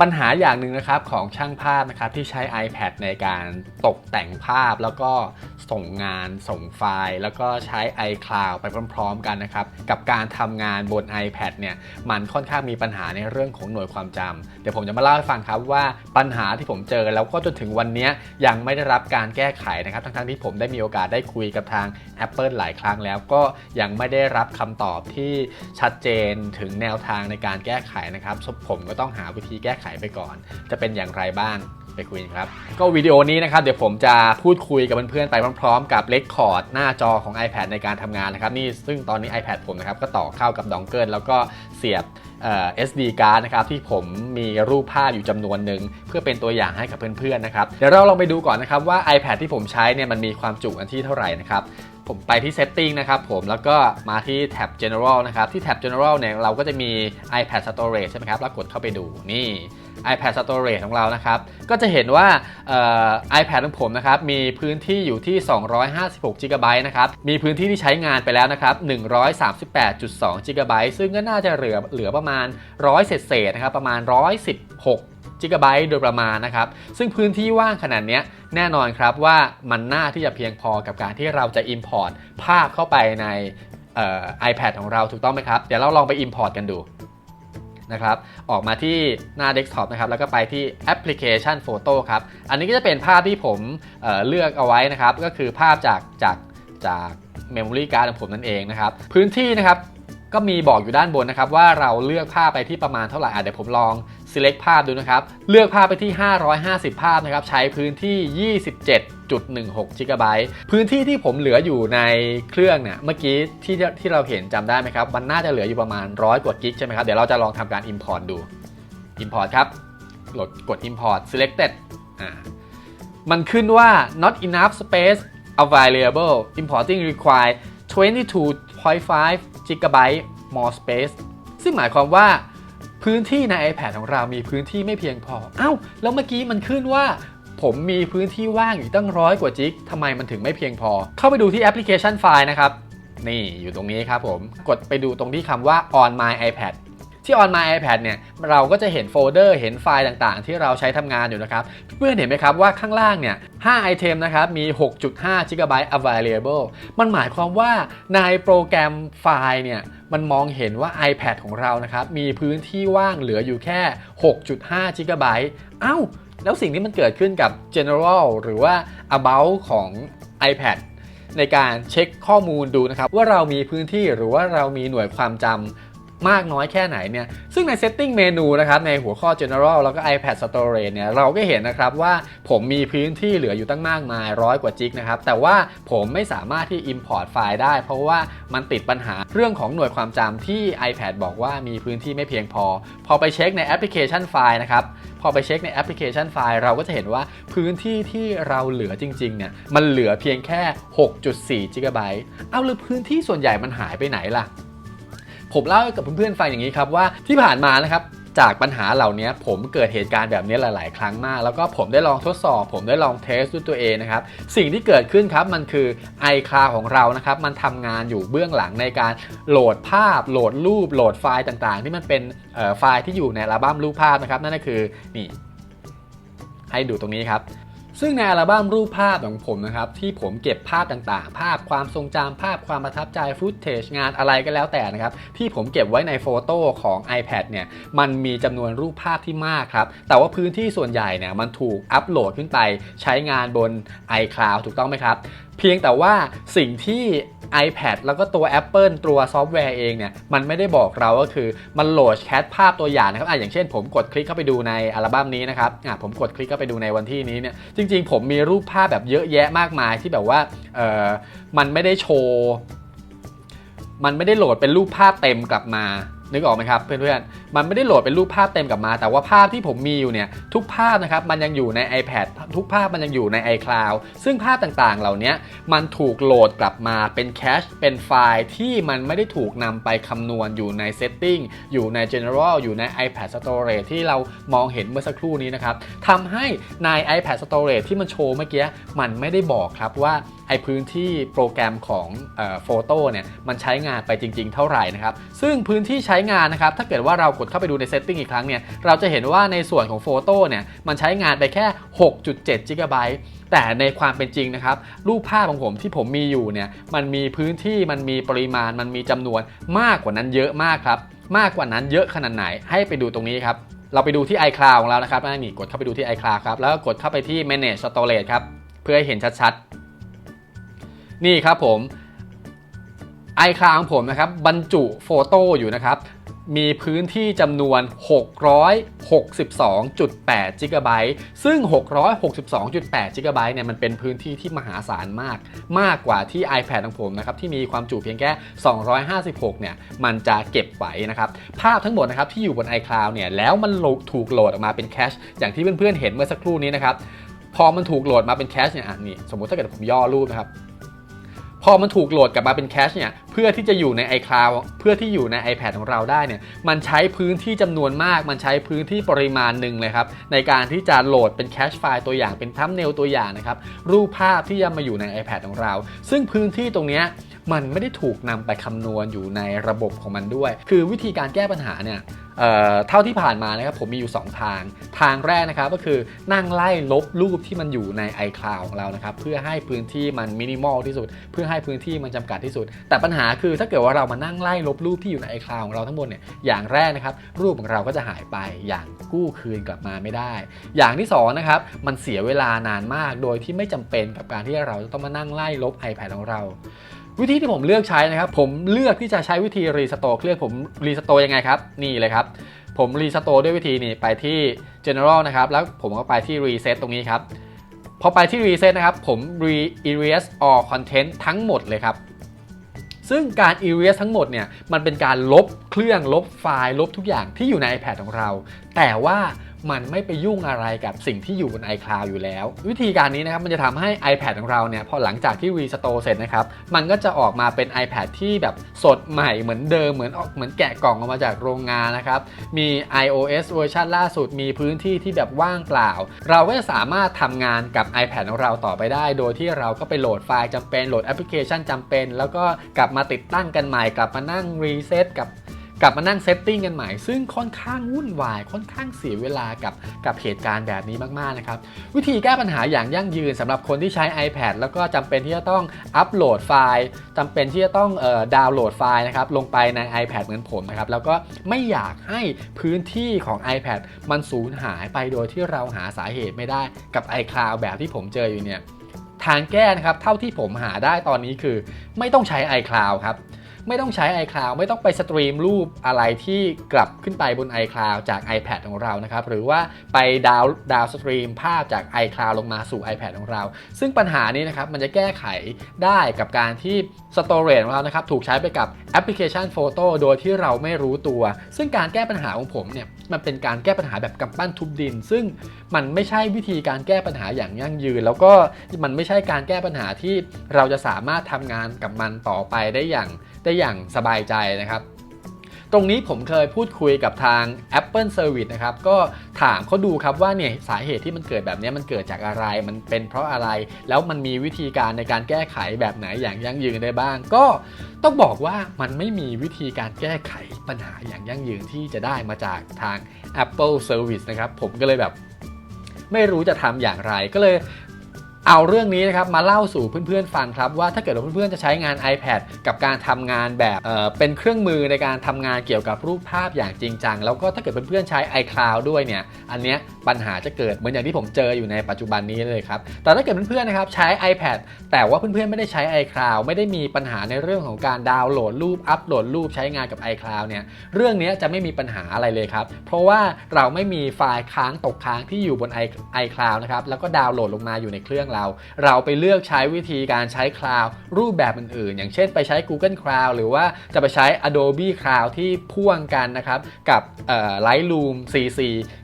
ปัญหาอย่างหนึ่งนะครับของช่างภาพนะครับที่ใช้ iPad ในการตกแต่งภาพแล้วก็ส่งงานส่งไฟล์ แล้วก็ใช้ iCloud ไปพร้อมๆ กันนะครับกับการทำงานบน iPad เนี่ยมันค่อนข้างมีปัญหาในเรื่องของหน่วยความจำเดี๋ยวผมจะมาเล่าให้ฟังครับว่าปัญหาที่ผมเจอแล้วก็จนถึงวันนี้ยังไม่ได้รับการแก้ไขนะครับทั้งๆที่ผมได้มีโอกาสได้คุยกับทาง Apple หลายครั้งแล้วก็ยังไม่ได้รับคำตอบที่ชัดเจนถึงแนวทางในการแก้ไขนะครับผมก็ต้องหาวิธีแก้ไขไปก่อน จะเป็นอย่างไรบ้างไปคุยครับ ก็วิดีโอนี้นะครับเดี๋ยวผมจะพูดคุยกับเพื่อนๆไปพร้อมๆ กับเลคคอร์ดหน้าจอของ iPad ในการทำงานนะครับนี่ซึ่งตอนนี้ iPad ผมนะครับก็ต่อเข้ากับดองเกิลแล้วก็เสียบเอ่อ SD card นะครับที่ผมมีรูปภาพอยู่จำนวนหนึ่งเพื่อเป็นตัวอย่างให้กับเพื่อนๆนะครับเดี๋ยวเราลองไปดูก่อนนะครับว่า iPad ที่ผมใช้เนี่ยมันมีความจุอันที่เท่าไหร่นะครับ ผมไปที่ Setting นะครับผมแล้วก็มาที่แท็บ General นะครับที่แท็บ General เนี่ยเราก็จะมี iPad Storage ใช่ไหมครับแล้วกดเข้าไปดูนี่ iPad Storage ของเรานะครับก็จะเห็นว่า iPad ของผมนะครับมีพื้นที่อยู่ที่ 256 GB นะครับมีพื้นที่ที่ใช้งานไปแล้วนะครับ 138.2 GB ซึ่งก็น่าจะเหลือเหลือประมาณ 100 เศษๆนะครับประมาณ 116 จิกะไบต์โดยประมาณนะครับ ซึ่งพื้นที่ว่างขนาดนี้แน่นอนครับว่ามันน่าที่จะเพียงพอกับการที่เราจะ Import ภาพเข้าไปในเอ่อ iPad ของเราถูกต้องไหมครับ เดี๋ยวเราลองไป Import กันดูนะครับออกมาที่หน้า Desktop นะครับแล้วก็ไปที่ Application Photo ครับ อันนี้ก็จะเป็นภาพที่ผมเเลือกเอาไว้นะครับ ก็คือภาพจากจากจาก Memory Card ของผมนั่นเองนะครับ พื้นที่นะครับก็มีบอกอยู่ด้านบนนะครับว่าเราเลือกภาพไปที่ประมาณเท่าไหร่เดี๋ยวผมลอง select ภาพดูนะครับ เลือกภาพไปที่ 550 ภาพนะครับ ใช้พื้นที่ 27.16 g b พื้นที่ที่ผมเหลืออยู่ในเครื่องเนี่ย เมื่อกี้ที่ที่เราเห็นจำได้ไหมครับ มันน่าจะเหลืออยู่ประมาณ 100 กว่ากิกใช่ไหมครับ เดี๋ยวเราจะลองทำการ import ดู import ครับกดกด import selected อ่า มันขึ้นว่า not enough space available importing require 22.5 GB more space ซึ่งหมายความว่า พื้นที่ใน iPad ของเรามีพื้นที่ไม่เพียงพอ เอ้า แล้วเมื่อกี้มันขึ้นว่า ผมมีพื้นที่ว่างอยู่ตั้งร้อยกว่าจิกทำไมมันถึงไม่เพียงพอ เข้าไปดูที่แอปพลิเคชันไฟล์นะครับ นี่อยู่ตรงนี้ครับผม กดไปดูตรงที่คำว่า on my iPad ที่ on my iPad เนี่ยเราก็จะเห็นโฟลเดอร์เห็นไฟล์ต่างๆ ที่เราใช้ทำงานอยู่นะครับ เพื่อนเห็นไหมครับว่าข้างล่างเนี่ย5ไอเทมนะครับมี 6.5 GB available มันหมายความว่าในโปรแกรมไฟล์เนี่ยมันมองเห็นว่า iPad ของเรานะครับมีพื้นที่ว่างเหลืออยู่แค่ 6.5 GB เอ้าแล้วสิ่งที่มันเกิดขึ้นกับ General หรือว่า About ของ iPad ในการเช็คข้อมูลดูนะครับ ว่าเรามีพื้นที่หรือว่าเรามีหน่วยความจำ มากน้อยแค่ไหนเนี่ย ซึ่งใน setting เมนูนะครับ ในหัวข้อ general แล้วก็ iPad storage เนี่ย เราก็เห็นนะครับว่าผมมีพื้นที่เหลืออยู่ตั้งมากมายร้อยกว่าจิกนะครับ แต่ว่าผมไม่สามารถที่ import ไฟล์ได้ เพราะว่ามันติดปัญหาเรื่องของหน่วยความจำที่ iPad บอกว่ามีพื้นที่ไม่เพียงพอ พอไปเช็คในแอปพลิเคชันไฟล์นะครับ พอไปเช็คในแอปพลิเคชันไฟล์เราก็จะเห็นว่าพื้นที่ที่เราเหลือจริงๆเนี่ย มันเหลือเพียงแค่ 6.4จิกะไบต์เอาแล้วพื้นที่ส่วนใหญ่มันหายไปไหนล่ะ ผมเล่าให้กับเพื่อนๆฟังอย่างนี้ครับว่าที่ผ่านมานะครับจากปัญหาเหล่านี้ผมเกิดเหตุการณ์แบบนี้หลาย ๆ ครั้งมาก แล้วก็ผมได้ลองทดสอบ ผมได้ลองเทสด้วยตัวเองนะครับ สิ่งที่เกิดขึ้นครับมันคือ iCloud ของเรานะครับ มันทำงานอยู่เบื้องหลังในการโหลดภาพ โหลดรูป โหลดไฟล์ต่าง ๆ ที่มันเป็นไฟล์ที่อยู่ในอัลบั้มรูปภาพนะครับ นั่นก็คือนี่ให้ดูตรงนี้ครับ ซึ่งในอัลบั้มรูปภาพของผมนะครับ ที่ผมเก็บภาพต่างๆ ภาพความทรงจำภาพความประทับใจฟุตเทจงานอะไรก็แล้วแต่นะครับ ที่ผมเก็บไว้ในโฟโต้ของ iPad เนี่ยมันมีจำนวนรูปภาพที่มากครับ แต่ว่าพื้นที่ส่วนใหญ่เนี่ยมันถูกอัปโหลดขึ้นไปใช้งานบน iCloud ถูกต้องไหมครับ เพียงแต่ว่าสิ่งที่ iPad แล้วก็ตัว Apple ตัวซอฟต์แวร์เองเนี่ยมันไม่ได้บอกเราก็คือมันโหลดแคปภาพตัวอย่างนะครับอะอย่างเช่นผมกดคลิกเข้าไปดูในอัลบั้มนี้นะครับอะผมกดคลิกเข้าไปดูในวันที่นี้เนี่ยจริง ๆ ผมมีรูปภาพแบบเยอะแยะมากมายที่แบบว่าเออมันไม่ได้โชว์มันไม่ได้โหลดเป็นรูปภาพเต็มกลับมานึกออกไหมครับเพื่อนๆ มันไม่ได้โหลดเป็นรูปภาพเต็มกลับมา แต่ว่าภาพที่ผมมีอยู่เนี่ยทุกภาพนะครับมันยังอยู่ใน iPad ทุกภาพมันยังอยู่ใน iCloud ซึ่งภาพต่างๆ เหล่านี้มันถูกโหลดกลับมาเป็นแคชเป็นไฟล์ที่มันไม่ได้ถูกนำไปคำนวณอยู่ใน Setting อยู่ใน General อยู่ใน iPad Storage ที่เรามองเห็นเมื่อสักครู่นี้นะครับทำให้ใน iPad Storage ที่มันโชว์เมื่อกี้มันไม่ได้บอกครับว่าไอพื้นที่โปรแกรมของโฟโต้เนี่ยมันใช้งานไปจริง ๆ เท่าไหร่นะครับซึ่งพื้นที่ใช้งานนะครับถ้าเกิดว่าเรากดดเข้าไปดูใน setting อีกครั้งเนี่ยเราจะเห็นว่าในส่วนของโฟโต้เนี่ยมันใช้งานไปแค่ 6.7 g b แต่ในความเป็นจริงนะครับรูปภาพของผมที่ผมมีอยู่เนี่ยมันมีพื้นที่มันมีปริมาณมันมีจำนวนมากกว่านั้นเยอะมากครับ มากกว่านั้นเยอะขนาดไหนให้ไปดูตรงนี้ครับเราไปดูที่ iCloud ของเรานะครับนี่กดเข้าไปดูที่ iCloud ครับแล้วก็กดเข้าไปที่ manage storage ครับเพื่อให้เห็นชัดๆ นี่ครับผม iCloud ของผมนะครับบรรจุโฟโต้อยู่นะครับ มีพื้นที่จำนวน 662.8 g b ซึ่ง 662.8 g b เนี่ย มันเป็นพื้นที่ที่มหาศาลมาก มากกว่าที่ iPad ของผมนะครับ ที่มีความจุเพียงแค่ 256 เนี่ย มันจะเก็บไว้นะครับ ภาพทั้งหมดนะครับที่อยู่บน iCloud เนี่ย แล้วมันโหลดถูกโหลดออกมาเป็นแคช อย่างที่เพื่อนๆเห็นเมื่อสักครู่นี้นะครับ พอมันถูกโหลดมาเป็นแคชเนี่ย อะนี่ สมมติถ้าเกิดผมย่อรูปนะครับ พอมันถูกโหลดกลับมาเป็นแคชเนี่ยเพื่อที่จะอยู่ใน iCloud เพื่อที่อยู่ใน iPad ของเราได้เนี่ยมันใช้พื้นที่จำนวนมาก มันใช้พื้นที่ปริมาณหนึ่งเลยครับในการที่จะโหลดเป็นแคชไฟล์ตัวอย่างเป็นทัมเนลตัวอย่างนะครับรูปภาพที่จะมาอยู่ใน iPad ของเรา ซึ่งพื้นที่ตรงเนี้ย มันไม่ได้ถูกนำไปคำนวณอยู่ในระบบของมันด้วย คือวิธีการแก้ปัญหาเนี่ยเเท่าที่ผ่านมานะครับผมมีอยู่ 2 ทาง ทางแรกนะครับก็คือนั่งไล่ลบรูปที่มันอยู่ใน iCloud ของเรานะครับเพื่อให้พื้นที่มันมินิมอลที่สุด เพื่อให้พื้นที่มันจำกัดที่สุด แต่ปัญหาคือถ้าเกิดว่าเรามานั่งไล่ลบรูปที่อยู่ใน iCloud ของเราทั้งหมดเนี่ยอย่างแรกนะครับรูปของเราก็จะหายไปอย่างกู้คืนกลับมาไม่ได้ อย่างที่สองนะครับมันเสียเวลานานมากโดยที่ไม่จำเป็นกับการที่เราจะต้องมานั่งไล่ลบ iPad ของเรา วิธีที่ผมเลือกใช้นะครับ ผมเลือกที่จะใช้วิธีรีสโตร์เครื่องผมรีสโตร์ยังไงครับ นี่เลยครับ ผมรีสโตร์ด้วยวิธีนี้ไปที่ general นะครับ แล้วผมก็ไปที่ reset ตรงนี้ครับ พอไปที่ reset นะครับ ผม re erase all content ทั้งหมดเลยครับซึ่งการ erase ทั้งหมดเนี่ยมันเป็นการลบเครื่องลบไฟล์ ลบทุกอย่างที่อยู่ใน iPad ของเรา แต่ว่า มันไม่ไปยุ่งอะไรกับสิ่งที่อยู่บน iCloud อยู่แล้ว วิธีการนี้นะครับมันจะทำให้ iPad ของเราเนี่ยพอหลังจากที่ restore เสร็จนะครับมันก็จะออกมาเป็น iPad ที่แบบสดใหม่เหมือนเดิมเหมือนออกเหมือนแกะกล่องออกมาจากโรงงานนะครับมี iOS เวอร์ชันล่าสุดมีพื้นที่ที่แบบว่างเปล่า เราก็จะสามารถทำงานกับ iPad ของเราต่อไปได้ โดยที่เราก็ไปโหลดไฟล์จำเป็นโหลดแอปพลิเคชันจำเป็น แล้วก็กลับมาติดตั้งกันใหม่กลับมานั่งรีเซ็ตกับ กลับมานั่งเซตติ้งกันใหม่ ซึ่งค่อนข้างวุ่นวาย ค่อนข้างเสียเวลากับกับเหตุการณ์แบบนี้มากๆนะครับ วิธีแก้ปัญหาอย่างยั่งยืนสำหรับคนที่ใช้ iPad แล้วก็จำเป็นที่จะต้องอัปโหลดไฟล์จำเป็นที่จะต้องเอ่อดาวน์โหลดไฟล์นะครับลงไปใน iPad เหมือนผมนะครับแล้วก็ไม่อยากให้พื้นที่ของ iPad มันสูญหายไปโดยที่เราหาสาเหตุไม่ได้กับ iCloud แบบที่ผมเจออยู่เนี่ยทางแก้นะครับเท่าที่ผมหาได้ตอนนี้คือ ไม่ต้องใช้ iCloud ครับ ไม่ต้องใช้ iCloud ไม่ต้องไปสตรีมรูปอะไรที่กลับขึ้นไปบน iCloud จาก iPad ของเรานะครับ หรือว่าไปดาวดาวสตรีมภาพจาก iCloud ลงมาสู่ iPad ของเรา ซึ่งปัญหานี้นะครับมันจะแก้ไขได้กับการที่สโตรเรจของเรานะครับถูกใช้ไปกับแอปพลิเคชันโฟโต้โดยที่เราไม่รู้ตัว ซึ่งการแก้ปัญหาของผมเนี่ย มันเป็นการแก้ปัญหาแบบกำปั้นทุบดิน ซึ่งมันไม่ใช่วิธีการแก้ปัญหาอย่างยั่งยืน แล้วก็มันไม่ใช่การแก้ปัญหาที่เราจะสามารถทำงานกับมันต่อไปได้อย่างได้อย่างสบายใจนะครับ ตรงนี้ผมเคยพูดคุยกับทาง Apple Service นะครับ ก็ถามเขาดูครับว่าเนี่ยสาเหตุที่มันเกิดแบบนี้มันเกิดจากอะไร มันเป็นเพราะอะไร แล้วมันมีวิธีการในการแก้ไขแบบไหนอย่างยั่งยืนได้บ้าง ก็ต้องบอกว่ามันไม่มีวิธีการแก้ไขปัญหาอย่างยั่งยืนที่จะได้มาจากทาง Apple Service นะครับ ผมก็เลยแบบไม่รู้จะทำอย่างไรก็เลย เอาเรื่องนี้นะครับมาเล่าสู่เพื่อนๆฟังครับว่าถ้าเกิดว่าเพื่อนๆจะใช้งาน iPad กับการทำงานแบบเเป็นเครื่องมือในการทำงานเกี่ยวกับรูปภาพอย่างจริงจังแล้วก็ถ้าเกิดเพื่อนๆใช้ iCloud ด้วยเนี่ยอันเนี้ยปัญหาจะเกิดเหมือนอย่างที่ผมเจออยู่ในปัจจุบันนี้เลยครับแต่ถ้าเกิดเพื่อนๆนะครับใช้ iPad แต่ว่าเพื่อนๆไม่ได้ใช้ iCloud ไม่ได้มีปัญหาในเรื่องของการดาวน์โหลดรูปอัปโหลดรูปใช้งานกับ iCloud เนี่ยเรื่องนี้จะไม่มีปัญหาอะไรเลยครับเพราะว่าเราไม่มีไฟล์ค้างตกค้างที่อยู่บน iCloud นะครับแล้วก็ดาวน์โหลดลงมาอยู่ในเครื่องเรา เราไปเลือกใช้วิธีการใช้ Cloud รูปแบบอื่นๆ อย่างเช่นไปใช้ Google Cloud หรือว่าจะไปใช้ Adobe Cloud ที่พ่วงกันนะครับ กับ Lightroom CC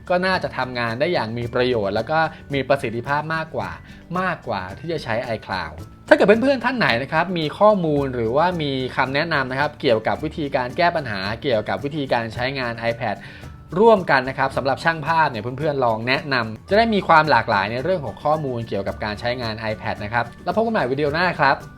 ก็น่าจะทำงานได้อย่างมีประโยชน์ แล้วก็มีประสิทธิภาพมากกว่า มากกว่าที่จะใช้ iCloud ถ้าเกิดเพื่อนๆท่านไหนนะครับมีข้อมูลหรือว่ามีคำแนะนำนะครับ เกี่ยวกับวิธีการแก้ปัญหาเกี่ยวกับวิธีการใช้งาน iPad ร่วมกันนะครับสำหรับช่างภาพเนี่ยเพื่อนๆลองแนะนำจะได้มีความหลากหลายในเรื่องของข้อมูลเกี่ยวกับการใช้งาน iPad นะครับแล้วพบกันใหม่วิดีโอหน้าครับ